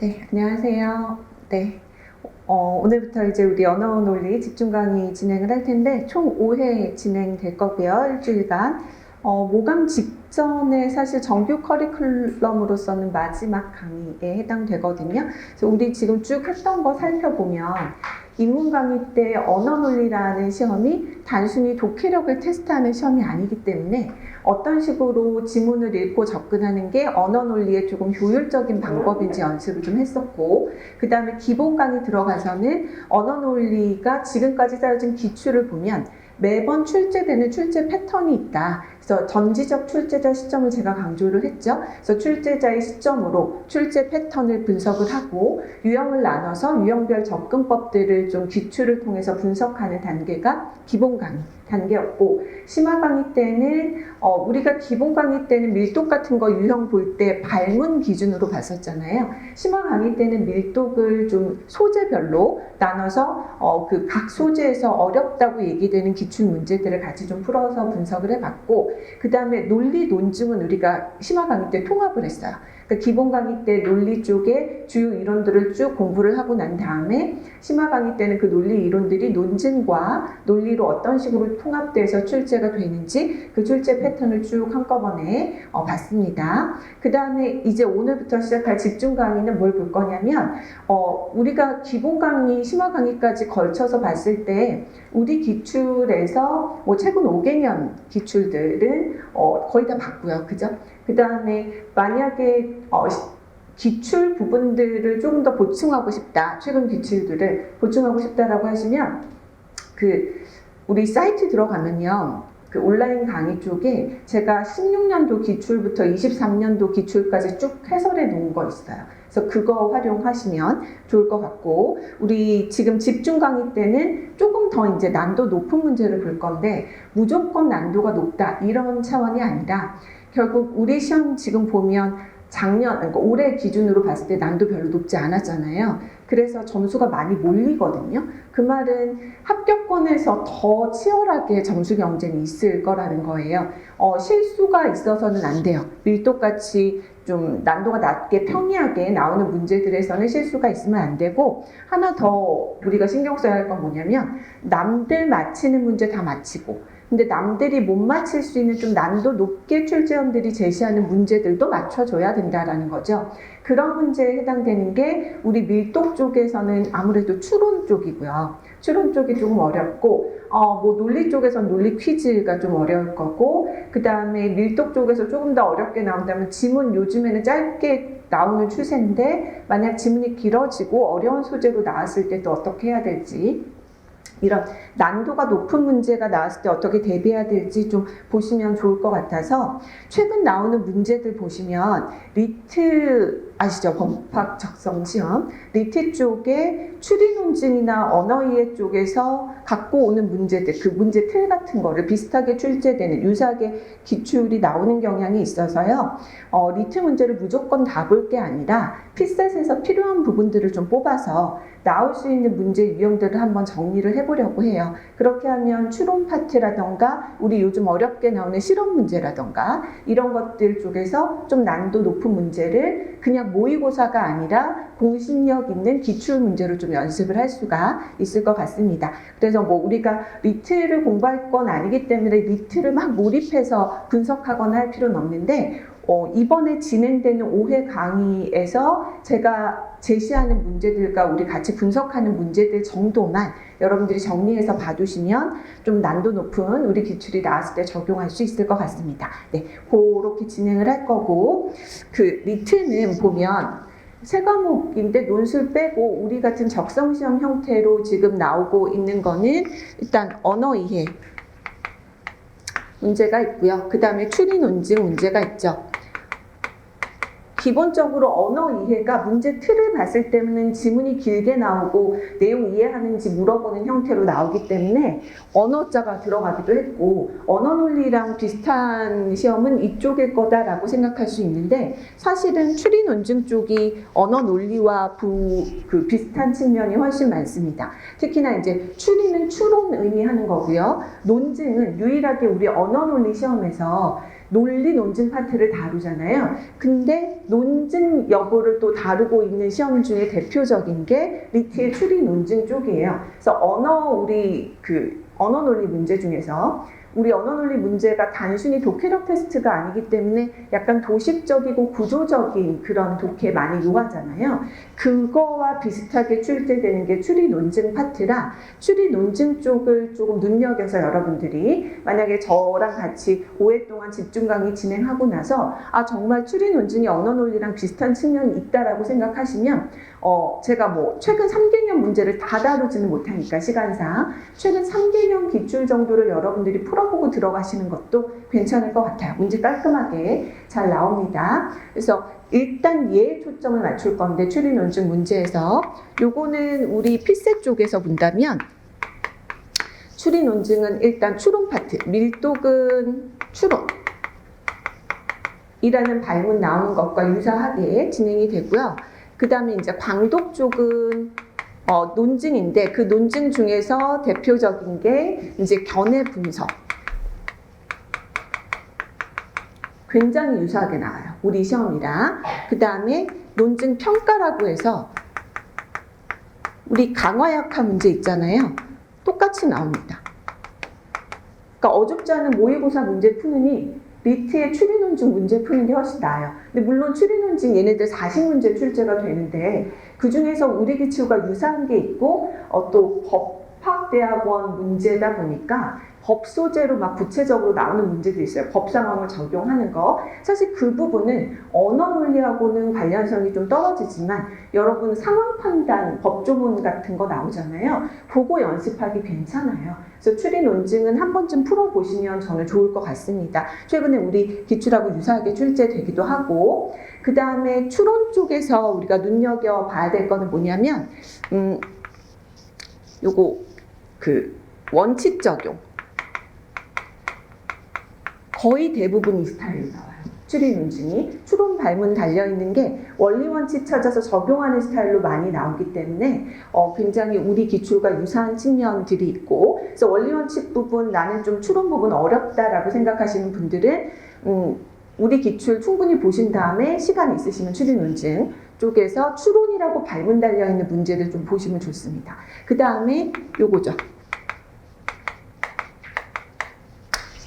네, 안녕하세요. 네. 어, 오늘부터 이제 우리 언어 논리 집중 강의 진행을 할 텐데 총 5회 진행될 거고요. 일주일간. 어, 모강 직전에 사실 정규 커리큘럼으로서는 마지막 강의에 해당되거든요. 그래서 우리 지금 쭉 했던 거 살펴보면 인문 강의 때 언어 논리라는 시험이 단순히 독해력을 테스트하는 시험이 아니기 때문에 어떤 식으로 지문을 읽고 접근하는 게 언어 논리의 조금 효율적인 방법인지 연습을 좀 했었고, 그 다음에 기본 강의 들어가서는 언어 논리가 지금까지 쌓여진 기출을 보면 매번 출제되는 출제 패턴이 있다. 그래서 전지적 출제자 시점을 제가 강조를 했죠. 그래서 출제자의 시점으로 출제 패턴을 분석을 하고 유형을 나눠서 유형별 접근법들을 좀 기출을 통해서 분석하는 단계가 기본 강의 단계였고 심화 강의 때는 어, 우리가 기본 강의 때는 밀독 같은 거 유형 볼 때 발문 기준으로 봤었잖아요. 심화 강의 때는 밀독을 좀 소재별로 나눠서 어, 그 각 소재에서 어렵다고 얘기되는 기출 문제들을 같이 좀 풀어서 분석을 해봤고 그 다음에 논리 논증은 우리가 심화 강의 때 통합을 했어요. 그러니까 기본 강의 때 논리 쪽에 주요 이론들을 쭉 공부를 하고 난 다음에 심화 강의 때는 그 논리 이론들이 논증과 논리로 어떤 식으로 통합돼서 출제가 되는지 그 출제 패턴을 쭉 한꺼번에 어, 봤습니다. 그 다음에 이제 오늘부터 시작할 집중 강의는 뭘 볼 거냐면 어, 우리가 기본 강의, 심화 강의까지 걸쳐서 봤을 때 우리 기출에서 뭐 최근 5개년 기출들 은 어, 거의 다 봤고요. 그죠? 그 다음에 만약에 어, 시- 기출 부분들을 조금 더 보충하고 싶다. 최근 기출들을 보충하고 싶다라고 하시면 그 우리 사이트 들어가면요. 그 온라인 강의 쪽에 제가 16년도 기출부터 23년도 기출까지 쭉 해설해 놓은 거 있어요. 그래서 그거 활용하시면 좋을 것 같고 우리 지금 집중 강의 때는 조금 더 이제 난도 높은 문제를 볼 건데 무조건 난도가 높다 이런 차원이 아니라 결국 우리 시험 지금 보면 작년, 그러니까 올해 기준으로 봤을 때 난도 별로 높지 않았잖아요. 그래서 점수가 많이 몰리거든요. 그 말은 합격권에서 더 치열하게 점수 경쟁이 있을 거라는 거예요. 어, 실수가 있어서는 안 돼요. 밀도같이 좀 난도가 낮게 평이하게 나오는 문제들에서는 실수가 있으면 안 되고 하나 더 우리가 신경 써야 할 건 뭐냐면 남들 맞히는 문제 다 맞히고 근데 남들이 못 맞힐 수 있는 좀 난도 높게 출제원들이 제시하는 문제들도 맞춰줘야 된다라는 거죠. 그런 문제에 해당되는 게 우리 밀독 쪽에서는 아무래도 추론 쪽이고요. 추론 쪽이 조금 어렵고, 어, 뭐 논리 쪽에서는 논리 퀴즈가 좀 어려울 거고, 그 다음에 밀독 쪽에서 조금 더 어렵게 나온다면 지문 요즘에는 짧게 나오는 추세인데, 만약 지문이 길어지고 어려운 소재로 나왔을 때 또 어떻게 해야 될지, 이런 난도가 높은 문제가 나왔을 때 어떻게 대비해야 될지 좀 보시면 좋을 것 같아서 최근 나오는 문제들 보시면 리트 아시죠? 범팍 적성 시험 리트 쪽에 추리 논증이나 언어 이해 쪽에서 갖고 오는 문제들 그 문제 틀 같은 거를 비슷하게 출제되는 유사하게 기출이 나오는 경향이 있어서요. 어, 리트 문제를 무조건 다 볼 게 아니라 피셋에서 필요한 부분들을 좀 뽑아서 나올 수 있는 문제 유형들을 한번 정리를 해보려고 해요. 그렇게 하면 추론 파트라던가 우리 요즘 어렵게 나오는 실험 문제라던가 이런 것들 쪽에서 좀 난도 높은 문제를 그냥 모의고사가 아니라 공신력 있는 기출 문제로 좀 연습을 할 수가 있을 것 같습니다. 그래서 뭐 우리가 리트를 공부할 건 아니기 때문에 리트를 막 몰입해서 분석하거나 할 필요는 없는데 어, 이번에 진행되는 5회 강의에서 제가 제시하는 문제들과 우리 같이 분석하는 문제들 정도만 여러분들이 정리해서 봐두시면 좀 난도 높은 우리 기출이 나왔을 때 적용할 수 있을 것 같습니다. 네, 그렇게 진행을 할 거고 그 리트는 보면 세 과목인데 논술 빼고 우리 같은 적성 시험 형태로 지금 나오고 있는 거는 일단 언어 이해 문제가 있고요. 그 다음에 추리 논증 문제가 있죠. 기본적으로 언어 이해가 문제 틀을 봤을 때는 지문이 길게 나오고 내용 이해하는지 물어보는 형태로 나오기 때문에 언어자가 들어가기도 했고 언어 논리랑 비슷한 시험은 이쪽일 거다라고 생각할 수 있는데 사실은 추리 논증 쪽이 언어 논리와 부, 그 비슷한 측면이 훨씬 많습니다. 특히나 이제 추리는 추론 의미하는 거고요. 논증은 유일하게 우리 언어 논리 시험에서 논리 논증 파트를 다루잖아요. 근데 논증 여부를 또 다루고 있는 시험 중에 대표적인 게 리트의 추리 논증 쪽이에요. 그래서 언어 우리 그 언어 논리 문제 중에서 우리 언어 논리 문제가 단순히 독해력 테스트가 아니기 때문에 약간 도식적이고 구조적인 그런 독해 많이 요하잖아요. 그거와 비슷하게 출제되는 게 추리 논증 파트라 추리 논증 쪽을 조금 눈여겨서 여러분들이 만약에 저랑 같이 5회 동안 집중 강의 진행하고 나서 아 정말 추리 논증이 언어 논리랑 비슷한 측면이 있다라고 생각하시면 어 제가 뭐 최근 3개년 문제를 다 다루지는 못하니까 시간상 최근 3개년 기출 정도를 여러분들이 풀어보고 들어가시는 것도 괜찮을 것 같아요. 문제 깔끔하게 잘 나옵니다. 그래서 일단 얘에 초점을 맞출 건데 논증 문제에서 요거는 우리 필세 쪽에서 본다면 추리 논증은 일단 추론 파트, 밀독은 추론 이라는 발문 나오는 것과 유사하게 진행이 되고요. 그 다음에 이제 광독 쪽은 어, 논증인데 그 논증 중에서 대표적인 게 이제 견해 분석. 굉장히 유사하게 나와요. 우리 시험이랑. 그 다음에 논증 평가라고 해서 우리 강화약화 문제 있잖아요. 똑같이 나옵니다. 그러니까 어줍지 않은 모의고사 문제 푸느니 리트의 추리 논증 문제 푸는 게 훨씬 나아요. 근데 물론 추리 논증 얘네들 40문제 출제가 되는데 그 중에서 우리 기출과 유사한 게 있고 어, 또 법 학대학원 문제다 보니까 법 소재로 막 구체적으로 나오는 문제도 있어요. 법 상황을 적용하는 거. 사실 그 부분은 언어 논리하고는 관련성이 좀 떨어지지만 여러분 상황 판단, 법조문 같은 거 나오잖아요. 그거 연습하기 괜찮아요. 그래서 추리 논증은 한 번쯤 풀어보시면 저는 좋을 것 같습니다. 최근에 우리 기출하고 유사하게 출제되기도 하고 그 다음에 추론 쪽에서 우리가 눈여겨 봐야 될 거는 뭐냐면 음 요거 그 원칙 적용 거의 대부분 이 스타일로 나와요. 논증이 추론 발문 달려 있는 게 원리 원칙 찾아서 적용하는 스타일로 많이 나오기 때문에 어, 굉장히 우리 기출과 유사한 측면들이 있고 그래서 원리 원칙 부분 나는 좀 추론 부분 어렵다라고 생각하시는 분들은 음, 우리 기출 충분히 보신 다음에 시간 있으시면 논증 쪽에서 추론이라고 발문 달려 있는 문제들 좀 보시면 좋습니다. 그 다음에 요거죠.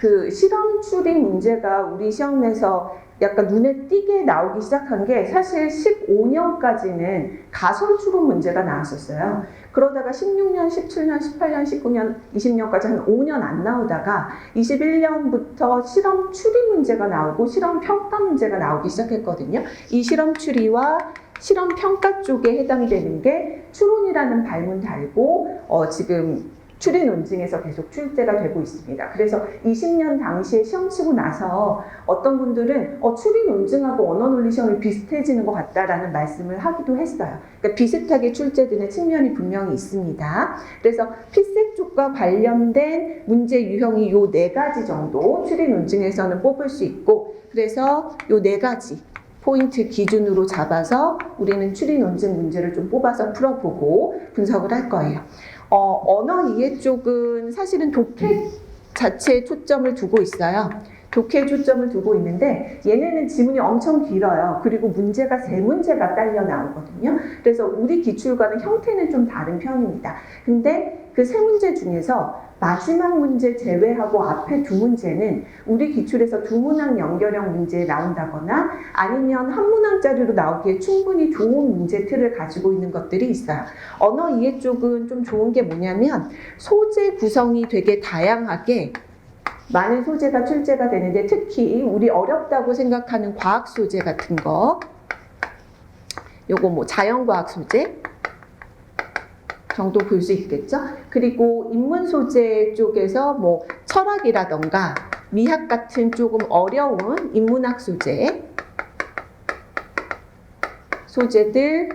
그 실험 추리 문제가 우리 시험에서 약간 눈에 띄게 나오기 시작한 게 사실 15년까지는 가설 추론 문제가 나왔었어요. 그러다가 16년, 17년, 18년, 19년, 20년까지 한 5년 안 나오다가 21년부터 실험 추리 문제가 나오고 실험 평가 문제가 나오기 시작했거든요. 이 실험 추리와 실험 평가 쪽에 해당되는 게 추론이라는 발문 달고 어, 지금 추리 논증에서 계속 출제가 되고 있습니다. 그래서 20년 당시에 시험 치고 나서 어떤 분들은 어, 추리 논증하고 언어 논리 시험이 비슷해지는 것 같다라는 말씀을 하기도 했어요. 그러니까 비슷하게 출제되는 측면이 분명히 있습니다. 그래서 필색 쪽과 관련된 문제 유형이 요 네 가지 정도 추리 논증에서는 뽑을 수 있고 그래서 요 네 가지 포인트 기준으로 잡아서 우리는 추리 논증 문제를 좀 뽑아서 풀어보고 분석을 할 거예요. 어, 언어 이해 쪽은 사실은 독해 자체에 초점을 두고 있어요. 독해에 초점을 두고 있는데 얘네는 지문이 엄청 길어요. 그리고 문제가 세 문제가 딸려 나오거든요. 그래서 우리 기출과는 형태는 좀 다른 편입니다. 근데 그 세 문제 중에서 마지막 문제 제외하고 앞에 두 문제는 우리 기출에서 두 문항 연결형 문제에 나온다거나 아니면 한 문항짜리로 나오기에 충분히 좋은 문제 틀을 가지고 있는 것들이 있어요. 언어 이해 쪽은 좀 좋은 게 뭐냐면 소재 구성이 되게 다양하게 많은 소재가 출제가 되는데 특히 우리 어렵다고 생각하는 과학 소재 같은 거 요거 뭐 자연과학 소재 정도 볼 수 있겠죠? 그리고 인문 소재 쪽에서 뭐 철학이라던가 미학 같은 조금 어려운 인문학 소재 소재들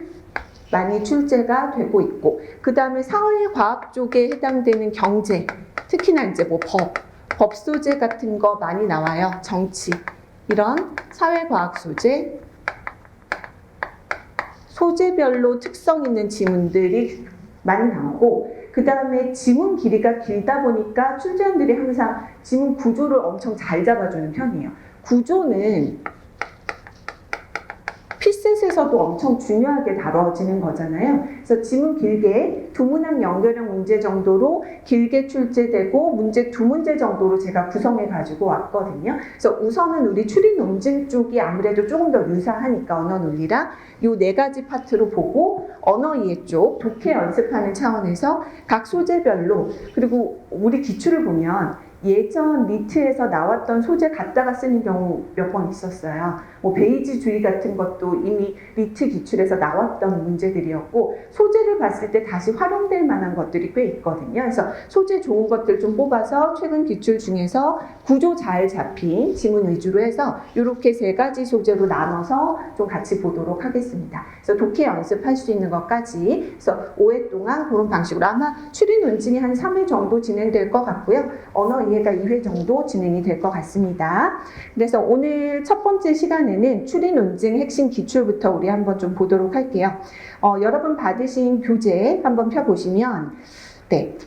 많이 출제가 되고 있고 그 다음에 사회과학 쪽에 해당되는 경제 특히나 이제 뭐 법, 법 소재 같은 거 많이 나와요. 정치 이런 사회과학 소재 소재별로 특성 있는 지문들이 많이 나오고 그 다음에 지문 길이가 길다 보니까 출제원들이 항상 지문 구조를 엄청 잘 잡아주는 편이에요. 구조는 피셋에서도 엄청 중요하게 다뤄지는 거잖아요. 그래서 지문 길게 두 문항 연결형 문제 정도로 길게 출제되고 문제 두 문제 정도로 제가 구성해 가지고 왔거든요. 그래서 우선은 우리 추리 논증 쪽이 아무래도 조금 더 유사하니까 언어 논리랑 요 네 가지 파트로 보고 언어 이해 쪽 독해 연습하는 차원에서 각 소재별로 그리고 우리 기출을 보면 예전 리트에서 나왔던 소재 갖다가 쓰는 경우 몇 번 있었어요. 뭐 베이지주의 같은 것도 이미 리트 기출에서 나왔던 문제들이었고 소재를 봤을 때 다시 활용될 만한 것들이 꽤 있거든요. 그래서 소재 좋은 것들 좀 뽑아서 최근 기출 중에서 구조 잘 잡힌 지문 위주로 해서 이렇게 세 가지 소재로 나눠서 좀 같이 보도록 하겠습니다. 그래서 독해 연습할 수 있는 것까지 그래서 5회 동안 그런 방식으로 아마 추리 논증이 한 3회 정도 진행될 것 같고요. 언어 이해가 2회 정도 진행이 될 것 같습니다. 그래서 오늘 첫 번째 시간에는 추리 논증 핵심 기출부터 우리 한번 좀 보도록 할게요. 어, 여러분 받으신 교재 한번 펴보시면 네.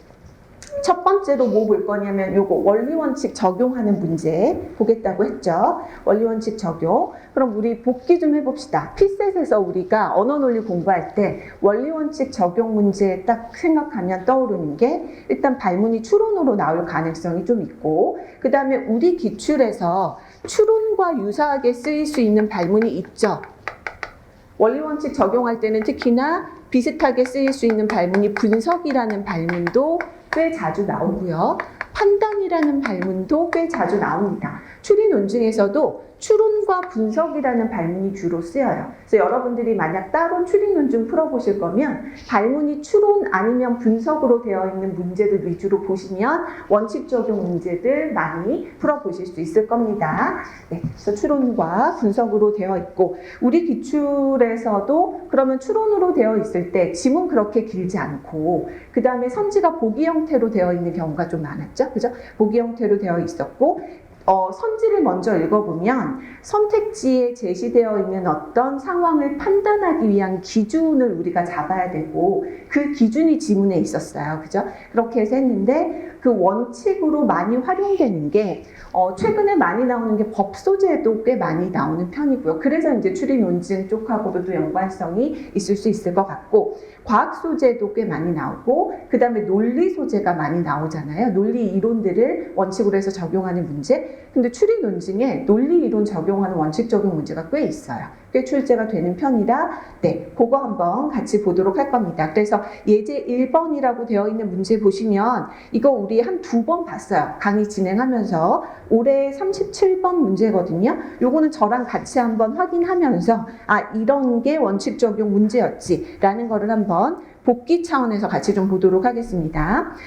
첫 번째로 뭐 볼 거냐면 요거 원리 원칙 적용하는 문제 보겠다고 했죠. 원리 원칙 적용. 그럼 우리 복기 좀 해봅시다. 피셋에서 우리가 언어 논리 공부할 때 원리 원칙 적용 문제 딱 생각하면 떠오르는 게 일단 발문이 추론으로 나올 가능성이 좀 있고 그 다음에 우리 기출에서 추론과 유사하게 쓰일 수 있는 발문이 있죠. 원리 원칙 적용할 때는 특히나 비슷하게 쓰일 수 있는 발문이 분석이라는 발문도 꽤 자주 나오고요. 판단이라는 발문도 꽤 자주 나옵니다. 추리 논증에서도 추론과 분석이라는 발문이 주로 쓰여요. 그래서 여러분들이 만약 따로 추리 논증 풀어보실 거면 발문이 추론 아니면 분석으로 되어 있는 문제들 위주로 보시면 원칙 적용 문제들 많이 풀어보실 수 있을 겁니다. 네, 그래서 추론과 분석으로 되어 있고 우리 기출에서도 그러면 추론으로 되어 있을 때 지문 그렇게 길지 않고 그 다음에 선지가 보기 형태로 되어 있는 경우가 좀 많았죠, 그죠? 보기 형태로 되어 있었고 어, 선지를 먼저 읽어보면 선택지에 제시되어 있는 어떤 상황을 판단하기 위한 기준을 우리가 잡아야 되고 그 기준이 지문에 있었어요. 그죠? 그렇게 해서 했는데 그 원칙으로 많이 활용되는 게 어, 최근에 많이 나오는 게 법 소재도 꽤 많이 나오는 편이고요. 그래서 이제 추리 논증 쪽하고도 또 연관성이 있을 수 있을 것 같고 과학 소재도 꽤 많이 나오고 그 다음에 논리 소재가 많이 나오잖아요. 논리 이론들을 원칙으로 해서 적용하는 문제. 근데 추리 논증에 논리 이론 적용하는 원칙 적용 문제가 꽤 있어요. 꽤 출제가 되는 편이라 네, 그거 한번 같이 보도록 할 겁니다. 그래서 예제 1번이라고 되어 있는 문제 보시면 이거 우리 한 두 번 봤어요. 강의 진행하면서 올해 37번 문제거든요. 요거는 저랑 같이 한번 확인하면서 아 이런 게 원칙 적용 문제였지라는 거를 한번 복기 차원에서 같이 좀 보도록 하겠습니다.